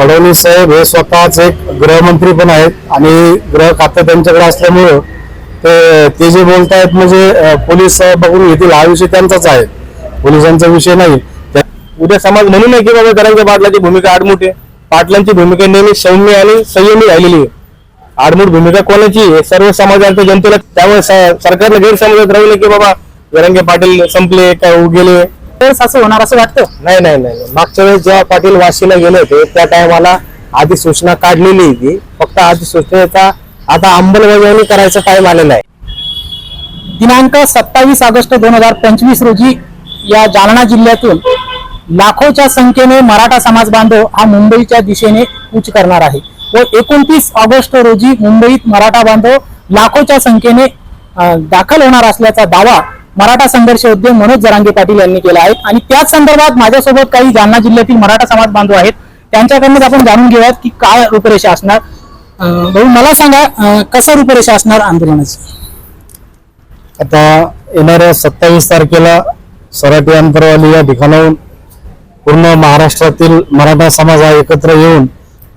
फडणवीस साहेब हे स्वतःच एक गृहमंत्री पण आहेत आणि गृह खातं त्यांच्याकडे असल्यामुळं ते ते जे बोलत आहेत म्हणजे पोलीस बघून घेतील. हा विषय त्यांचाच आहे. पोलिसांचा विषय नाही. त्या- उद्या समाज म्हणू नये की बाबा जरांगे पाटलाची भूमिका आडमुठ? आहे पाटलांची भूमिका नेहमी सौम्य आणि संयमी राहिलेली आहे. आडमुठ भूमिका कोणाची आहे? सर्व समाजाच्या जनतेला त्यामुळे स- गैरसमजात राहू नये की बाबा जरांगे पाटील संपले काय गेले? असं होणार असं वाटतं? नाही नाही नाही. नाही. मागच्या वेळेस जेव्हा पाटील वाशीला गेले होते त्या टायमाला अधिसूचना काढलेली होती. फक्त अधिसूचनेचा आता अंमलबजावणी करायचा टाइम आलेला आहे. दिनांक सत्तावीस ऑगस्ट दोन हजार पंचवीस रोजी या जालना जिल्ह्यातून लाखोच्या संख्येने मराठा समाज बांधव हा मुंबईच्या दिशेने कूच करणार आहे. व एकोणतीस ऑगस्ट रोजी मुंबईत मराठा बांधव लाखोच्या संख्येने अं, दाखल होणार असल्याचा दावा मराठा संघर्ष उद्योग मनोज जरांगे पाटील यांनी केला आहे. आणि त्याच संदर्भात माझ्यासोबत काही जालना जिल्ह्यातील मराठा समाज बांधव आहेत. त्यांच्याकडनंच आपण जाणून घेऊयात की काय रूपरेषा असणार. भाऊ मला सांगा कसं रूपरेषा असणार आंदोलनाची? आता येणाऱ्या सत्तावीस तारखेला सराटी अंतरवाली या ठिकाणाहून पूर्ण महाराष्ट्रातील मराठा समाज हा एकत्र येऊन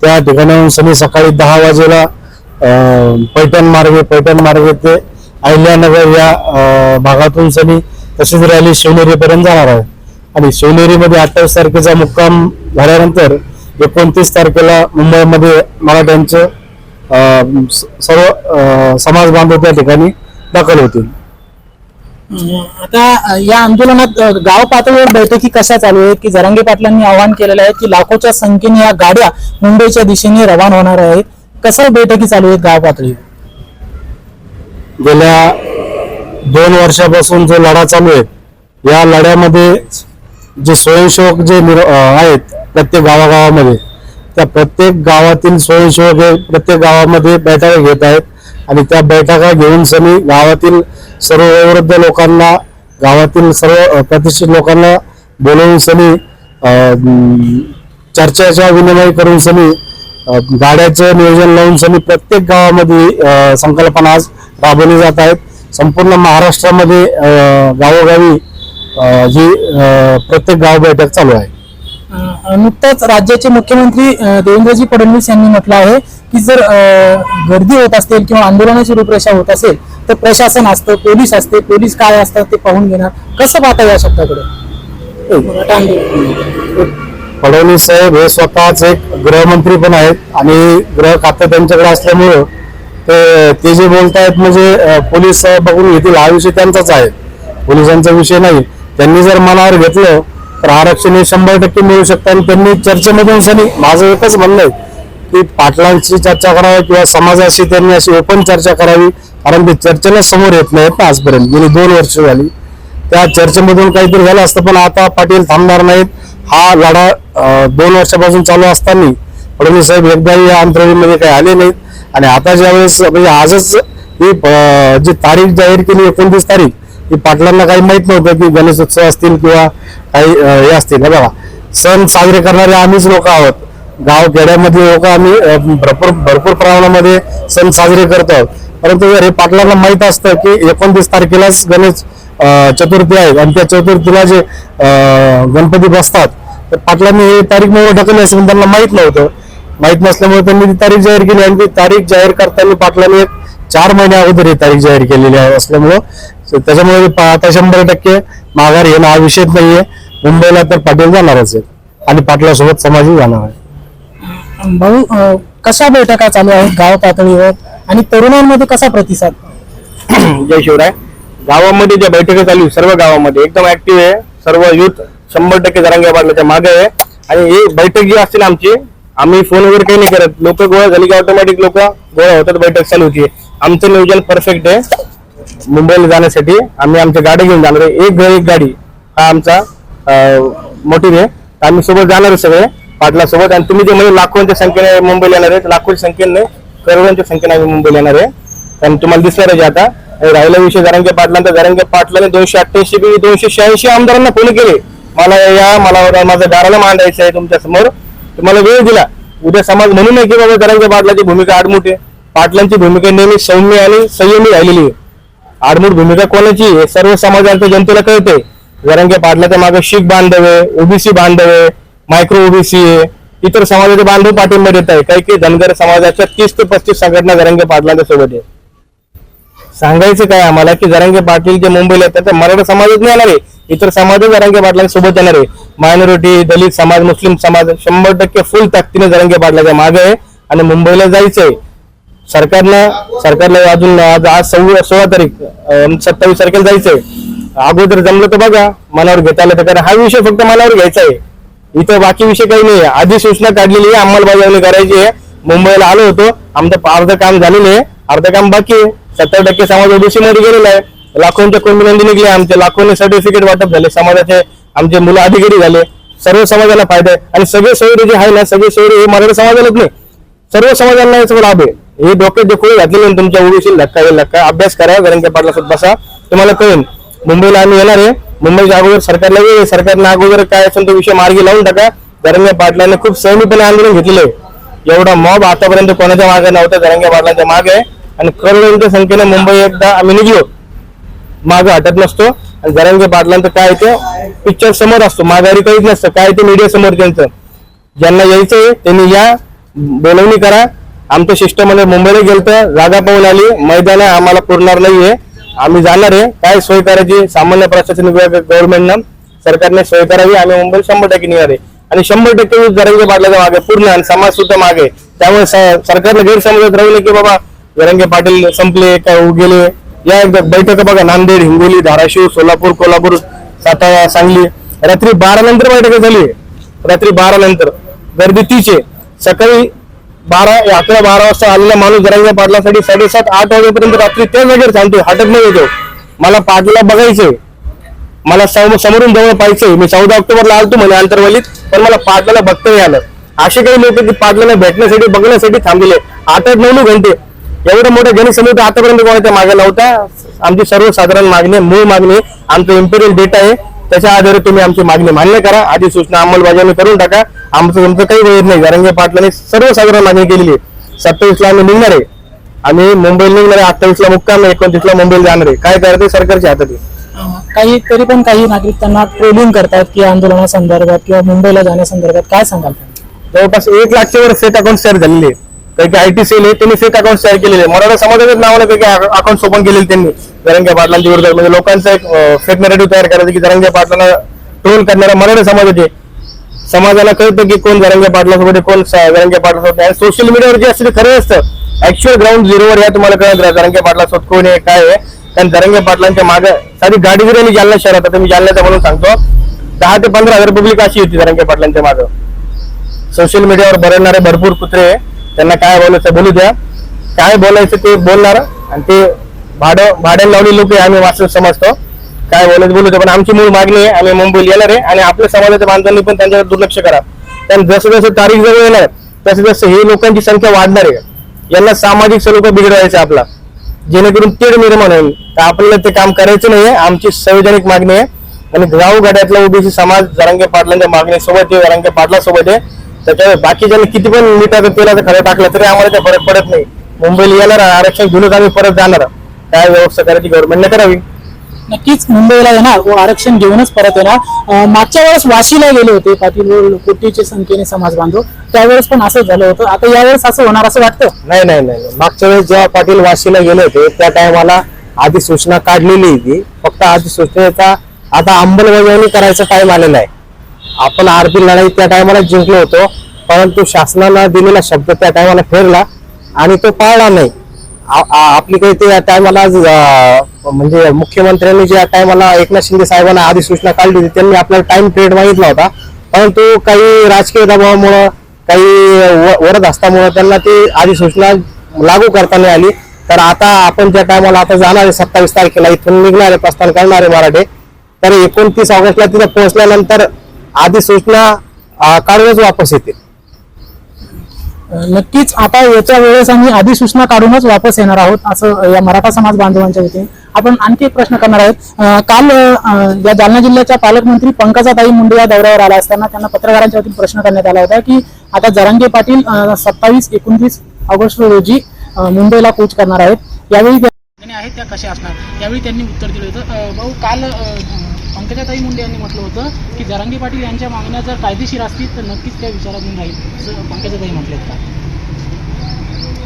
त्या ठिकाणाहून सनी सकाळी दहा वाजेला पैठण मार्गे पैठण मार्गे ते अहिल्यानगर या भागातून सनी तसेच रॅली शिवनेरीपर्यंत जाणार आहे. आणि शिवनेरीमध्ये अठ्ठावीस तारखेचा मुक्काम झाल्यानंतर एकोणतीस तारखेला मुंबईमध्ये मराठ्यांचं अं, सर्व समाज बांधव त्या ठिकाणी दाखल होतील. आता या आंदोलनात गाव पातळीवर बैठकी कशा चालू आहेत की जरांगे पाटलांनी आवाहन केलेलं आहे की लाखोच्या संख्येने या गाड्या मुंबईच्या दिशेने रवाना होणार आहेत? कसं बैठकी चालू आहेत गाव पातळीवर? गेल्या दोन वर्षापासून जो लढा चालू आहे या लढ्यामध्ये जे स्वयंसेवक जे निर- आहेत प्रत्येक गावागावामध्ये त्या प्रत्येक गावातील स्वयंसेवक हे प्रत्येक गावामध्ये बैठका घेत आहेत आणि त्या बैठका घेऊन सनी गावातील सर्व वयोवृद्ध लोकांना गावातील सर्व प्रतिष्ठित लोकांना बोलवून सनी चर्चेचा विनिमय करून सनी गाड्याचं नियोजन लावून सनी प्रत्येक गावामध्ये संकल्पना आज राबवली जात आहेत. संपूर्ण महाराष्ट्रामध्ये गावोगावी ही अं, प्रत्येक गाव बैठक चालू आहे. नुकतंच राज्याचे मुख्यमंत्री देवेंद्रजी फडणवीस यांनी म्हटलं आहे की जर गर्दी होत असेल किंवा आंदोलनाची रूपरेषा होत असेल तर प्रशासन असतं पोलीस असते. पोलीस काय असतात ते पाहून घेणार. कसं पाहता या शब्दाकडे? आंदोलन. फडणवीस साहेब हे स्वतःच एक गृहमंत्री पण आहेत आणि गृह खातं त्यांच्याकडे असल्यामुळं ते ते जे बोलत आहेत म्हणजे पोलीस बघून घेतील. हा विषय त्यांचाच आहे. पोलिसांचा विषय नाही. त्यांनी जर मनावर घेतलं तर आरक्षण हे शंभर टक्के मिळू शकतं आणि त्यांनी चर्चेमधून सनी माझं एकच म्हणणं आहे की पाटलांशी चर्चा करावी किंवा समाजाशी त्यांनी अशी ओपन चर्चा करावी कारण ते चर्चेला समोर येत नाहीत ना आजपर्यंत. गेली दोन वर्ष झाली. त्या चर्चेमधून काहीतरी झालं असतं पण आता पाटील थांबणार नाहीत. हा लढा दोन वर्षापासून चालू असताना फडणवीस साहेब एकदाही या अंतराळीमध्ये काही आले नाहीत. आणि आता ज्यावेळेस म्हणजे आजच ही जी तारीख जाहीर केली एकोणतीस तारीख ही पाटलांना काही माहीत नव्हतं की गणेशोत्सव असतील किंवा काही हे असतील. हे बघा सण साजरे करणारे आम्हीच लोक आहोत. गाव खेड्यामध्ये लोक आम्ही भरपूर भरपूर प्रमाणामध्ये सण साजरे करतो आहोत. परंतु हे पाटलांना माहीत असतं की एकोणतीस तारखेलाच गणेश चतुर्थी आहे आणि त्या चतुर्थीला जे गणपती बसतात तर पाटलांनी ही तारीख मोबाईल ढकलली असेल पण त्यांना माहीत नव्हतं. माहीत नसल्यामुळे त्यांनी ती तारीख जाहीर केली आणि ती तारीख जाहीर करताना पाटलांनी एक चार महिन्या अगोदर ही तारीख जाहीर केलेली आहे असल्यामुळं त्याच्यामुळे पा- आता शंभर टक्के माघार येणं हा विषयच नाहीये. मुंबईला तर पाटील जाणारच आहे आणि पाटलासोबत समाजही जाणार आहे. भाऊ कशा बैठका चालू आहेत? गाव पातळीवर आणि तरुणांमध्ये कसा प्रतिसाद? जय शिवराय. गावामध्ये ज्या बैठका चालू सर्व गावामध्ये एकदम ऍक्टिव्ह आहे. सर्व युथ शंभर टक्के जरांगे पाटलाच्या मागे आहे. आणि ही बैठक जी असते ना आमची आम्ही फोन वगैरे काही नाही करत. लोक गोळा झाली की ऑटोमॅटिक लोक गोळा होतात बैठक चालू होती. आमचं नियोजन परफेक्ट आहे. मुंबईला जाण्यासाठी आम्ही आमच्या गाडी घेऊन जाणार आहे. एक घर एक गाडी. हा आमचा मोटिव्ह आहे. आम्ही सोबत जाणार आहे सगळे पाटला सोबत आणि तुम्ही जे म्हणजे लाखोंच्या संख्येने मुंबईला येणार आहे लाखोच्या संख्येने नाही, करोडांच्या संख्येने आम्ही मुंबईला येणार आहे. कारण तुम्हाला दिसणार आहे आता. राहिला विषय जरांगे पाटलांचा. जरांगे पाटलाने दोनशे अठ्ठ्याऐंशी पैकी दोनशे शहाऐंशी आमदारांना फोन केले. मला या मला माझं दाराला मांडायचं आहे तुमच्यासमोर. तुम्हाला वेळ दिला. उद्या समाज म्हणू नये की बाबा जरांगे पाटलाची भूमिका आडमुठ आहे. पाटलांची भूमिका नेहमी सौम्य आणि संयमी राहिलेली आहे. आडमुठ भूमिका कोणाची आहे? सर्व समाजांच्या जनतेला कळते जरांगे पाटलाच्या मागे शीख बांधव आहे ओबीसी बांधव आहे मायक्रो ओबीसी आहे. इतर समाजाचे बांधव पाठिंबा देत आहे काही काही धनगर समाजाच्या तीस ते पस्तीस संघटना जरंगे पाटलांच्या सोबत आहे सांगायचं काय आम्हाला की जरंगे पाटील जे मुंबईला आहेत ते मराठा समाजच नाही येणार आहे. इतर समाज जरंगे पाटलांच्या सोबत येणार आहे. मायनॉरिटी दलित समाज मुस्लिम समाज शंभर टक्के फुल ताकदीने जरंगे पाटलाच्या मागे आहे आणि मुंबईला जायचंय. सरकारनं सरकारला अजून आज आज सव्वा सोळा तारीख सत्तावीस तारखेला जायचंय. अगोदर जमलं तर बघा मनावर घेता आलं तर कारण हा विषय फक्त मनावर घ्यायचा आहे. इथं बाकी विषय काही नाही आधी सूचना काढलेली आहे अंमलबजावणी करायची आहे. मुंबईला आलो होतो. आमचं अर्ध काम झालेलं आहे. अर्ध काम बाकी आहे. सत्तर टक्के समाज ओबीसी मध्ये गेलेला आहे. लाखोंच्या कोणी निघले आमचे. लाखोंनी सर्टिफिकेट वाटप झाले. समाजाचे आमचे मुलं अधिकारी झाले. सर्व समाजाला फायदा आहे. आणि सगळे सोयरे जे आहे ना सगळे सोयरे हे मराठा समाजालाच नाही. सर्व समाजांना याचा लाभ आहे हे डोक्यात जे खोळी घातलेले तुमच्या ओबीसी लक्का येईल अभ्यास करा गरंच्या पाटला सुद्धा बसा. तुम्हाला कळेल. मुंबईला आम्ही येणार आहे. मुंबईच्या अगोदर सरकारला वेळ आहे. सरकारनं अगोदर काय असेल तो विषय मार्गी लावून टाका. गरंग्या पाटलाने खूप सहमीपणे आंदोलन घेतलेलं आहे. एवढा मॉब आतापर्यंत कोणाच्या मागे नव्हता गरंग्या पाटलांच्या मागे आहे. आणि करोडोंच्या संख्येने मुंबई एकदा आम्ही निघलो. मागे हटत नसतो. आणि धरंगे पाटलांचं काय ते पिक्चर समोर असतो. माघारी काहीच नसतं. काय ते मीडिया समोर त्यांचं. ज्यांना यायचंय त्यांनी या. बोलवणी करा. आमचं शिष्टमंडळ म्हणजे मुंबईला गेलतं जागा पाहून आली. मैदान आम्हाला पुरणार नाहीये. आम्ही जाणार आहे. काय सोय करायची? सामान्य प्रशासन विभाग गव्हर्नमेंटनं सरकारने सोय करावी. आम्ही मुंबई शंभर टक्के निघणार आहे. आणि शंभर टक्के गरंगे पाटलाच्या मागे पूर्ण आणि समाज सुद्धा मागे. आहे. त्यामुळे स- सरकारने गैरसमजत राहिले की बाबा गरंगे पाटील संपले काय गेले? या एकदा बैठक बघा. नांदेड हिंगोली धाराशिव सोलापूर कोल्हापूर सातारा सांगली. रात्री बारा नंतर बैठक झाली. रात्री बारा नंतर गर्दी तीच आहे सकाळी बारा अकरा बारा वाजता आलेला माणूस जरांगे पाटलासाठी साडेसात आठ वाजेपर्यंत रात्री त्या जागेवर थांबतो हटत नाही येतो. मला पाटला बघायचंय. मला सम- समोरून जवळ पाहिजे मी चौदा ऑक्टोबरला आलतो म्हणे अंतरवलीत पण मला पाटलाला बघता नाही आलं. असे काही लोक की पाटलाला भेटण्यासाठी बघण्यासाठी थांबलेले आठ आठ नऊ नऊ घंटे. एवढं मोठं जनसमूह आतापर्यंत कोणाच्या मागे नव्हता. आमची सर्वसाधारण मागणी मूळ मागणी आमचं इम्पेरियल डेटा आहे. त्याच्या आधारे तुम्ही आमची मागणी मान्य करा. आधी सूचना अंमलबजावणी करून टाका. आमचं तुमचं काही वेळ नाही. जरंगे पाटलाने सर्वसाधारण मागणी केलेली आहे. सत्तावीसला आम्ही निघणार आहे. आम्ही मुंबईला निघणार आहे. अठ्ठावीसला मुक्काम आहे. एकोणतीसला मुंबईला जाणार आहे. काय करायचं सरकारच्या हातात आहे काही तरी पण काही नागरिक त्यांना ट्रोलिंग करतात की आंदोलनासंदर्भात किंवा मुंबईला जाण्यासंदर्भात काय सांगाल? जवळपास एक लाखच्या वर फेक अकाउंट तयार झालेले. काही काही आयटी सेल आहे त्यांनी फेक अकाउंट तयार केलेले. मराठा समाजाच्याच नावाने काही काही अकाउंट ओपन केलेले त्यांनी. जरंग्या पाटलांच्या विरोधात. म्हणजे लोकांचा एक फेक नेरेटिव्ह तयार करायचं की जरंग्या पाटलांना ट्रोल करणारा मराठा समाजाचे समाजाला कळतं की कोण जरंग्या पाटलासोबत कोण स- जरंग्या पाटलासोबत आहे. आणि सोशल मीडियावर जे असते ते खरं असतं. ऍक्च्युअल ग्राउंड झिरोवर या तुम्हाला कळत राहा जरंग्या पाटलासोबत कोण आहे काय आहे. कारण जरंगे पाटलांच्या मागे साधी गाडी जरी आली जालना शहरात. आता मी जालन्याचा म्हणून सांगतो. दहा ते पंधरा हजार पब्लिक अशी होती जरंगे पाटलांच्या मागं. सोशल मीडियावर बरडणारे भरपूर कुत्रे आहे. त्यांना काय बोलायचं बोलू द्या. काय बोलायचं ते बोलणार. आणि ते भाडं भाड्याने लावलेली लोक आम्ही वाचत समजतो. काय बोलत बोलू पण आमची मूळ मागणी आहे आम्ही मुंबईला येणार आहे आणि आपल्या समाजाच्या बांधवांनी पण त्यांच्यावर दुर्लक्ष करा. कारण जसं जसं तारीख जवळ येणार तसं जसं हे लोकांची संख्या वाढणार आहे. यांना सामाजिक स्वरूप बिघडवायचं आपला. जेणेकरून तेढ निर्माण होईल. तर आपल्याला ते काम करायचं नाहीये. आमची संवैधानिक मागणी आहे. आणि गावगाड्यातला ओबीसी समाज जरांगे पाटलांच्या मागणीसोबत आहे जरांगे पाटलासोबत आहे. त्याच्यामुळे बाकीच्यांनी किती पण मिठाचं तेलाचं खरं टाकलं तरी आम्हाला ते फरक पडत नाही. मुंबईला येणार आरक्षण घेऊनच आम्ही परत जाणार. काय व्यवस्था करायची गव्हर्नमेंटने करावी. नक्कीच मुंबईला येणार. व आरक्षण घेऊनच परत येणार. मागच्या वेळेस वाशीला गेले होते पाटील कोटीच्या संख्येने समाज बांधव. त्यावेळेस पण असंच झालं होतं. आता यावेळेस असं होणार असं वाटतं? नाही नाही नाही नाही. मागच्या वेळेस जेव्हा पाटील वाशीला गेले होते त्या टायमाला आधी सूचना काढलेली होती. फक्त अधिसूचनेचा आता अंमलबजावणी करायचा टाइम आलेला आहे. आपण आरती लढाई त्या टायमाला जिंकलो होतो परंतु शासनाला दिलेला शब्द त्या टायमाला फेरला आणि तो पाळला नाही. आपली काही ते टायमाला म्हणजे मुख्यमंत्र्यांनी ज्या टायमाला एकनाथ शिंदे साहेबांना अधिसूचना काढली होती त्यांनी आपल्याला टाइम पिरियड मागितला होता. परंतु काही राजकीय दबावामुळं काही व- वरद असतामुळं त्यांना ती अधिसूचना लागू करता नाही आली. तर आता आपण ज्या टायमाला आता जाणार आहे सत्तावीस तारखेला इथून निघणारे प्रस्थान करणार आहे मराठे तर एकोणतीस ऑगस्टला तिथे पोहोचल्यानंतर अधिसूचना अं, काढूनच वापस येते नक्कीच आता याच्या वेळेस आम्ही अधिसूचना काढूनच वापस येणार आहोत असं या मराठा समाज बांधवांच्या वतीने. आपण आणखी एक प्रश्न करणार आहोत. काल या जालना जिल्ह्याच्या पालकमंत्री पंकजाताई मुंडे या दौऱ्यावर आला असताना त्यांना पत्रकारांच्या वतीने प्रश्न करण्यात आला होता की आता जरांगे पाटील सत्तावीस एकोणतीस ऑगस्ट रोजी मुंबईला कोच करणार आहेत. यावेळी त्या आहेत त्या कशा असणार? यावेळी त्यांनी उत्तर दिलं होतं. भाऊ काल पंकजाताई मुंडे यांनी म्हटलं होतं की जरांगी पाटील यांच्या मागण्या जर कायदेशीर असतील तर नक्कीच त्या विचारात राहील असं पंकजाताई म्हटलेत का?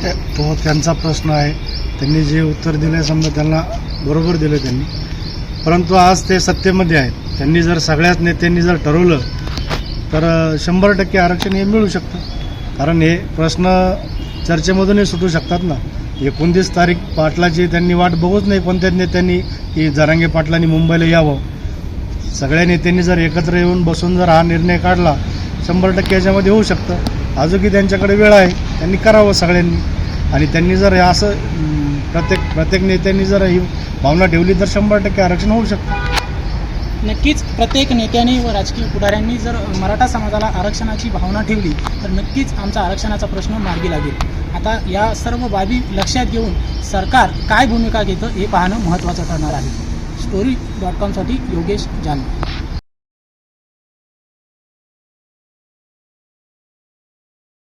ते- तो त्यांचा प्रश्न आहे. त्यांनी जे उत्तर दिलं समजा त्यांना बरोबर दिलं त्यांनी. परंतु आज ते सत्तेमध्ये आहेत. त्यांनी जर सगळ्याच नेत्यांनी जर ठरवलं तर शंभर टक्के आरक्षण हे मिळू शकतं. कारण हे प्रश्न चर्चेमधूनही सुटू शकतात ना. एकोणतीस तारीख पाटलाची त्यांनी वाट बघूच नाही कोणत्याच नेत्यांनी की जरांगे पाटलांनी मुंबईला यावं. सगळ्या नेत्यांनी जर एकत्र येऊन बसून जर हा निर्णय काढला शंभर टक्के याच्यामध्ये होऊ शकतं. अजूनही त्यांच्याकडे वेळ आहे त्यांनी करावं सगळ्यांनी. आणि त्यांनी जर असं प्रत्येक प्रत्येक नेत्यांनी जर ही भावना ठेवली तर शंभर टक्के आरक्षण होऊ शकतं. नक्कीच प्रत्येक नेत्याने व राजकीय पुढाऱ्यांनी जर मराठा समाजाला आरक्षणाची भावना ठेवली तर नक्कीच आमचा आरक्षणाचा प्रश्न मार्गी लागेल. आता या सर्व बाबी लक्षात घेऊन सरकार काय भूमिका घेतं हे पाहणं महत्त्वाचं ठरणार आहे. स्टोरी डॉट कॉमसाठी योगेश जान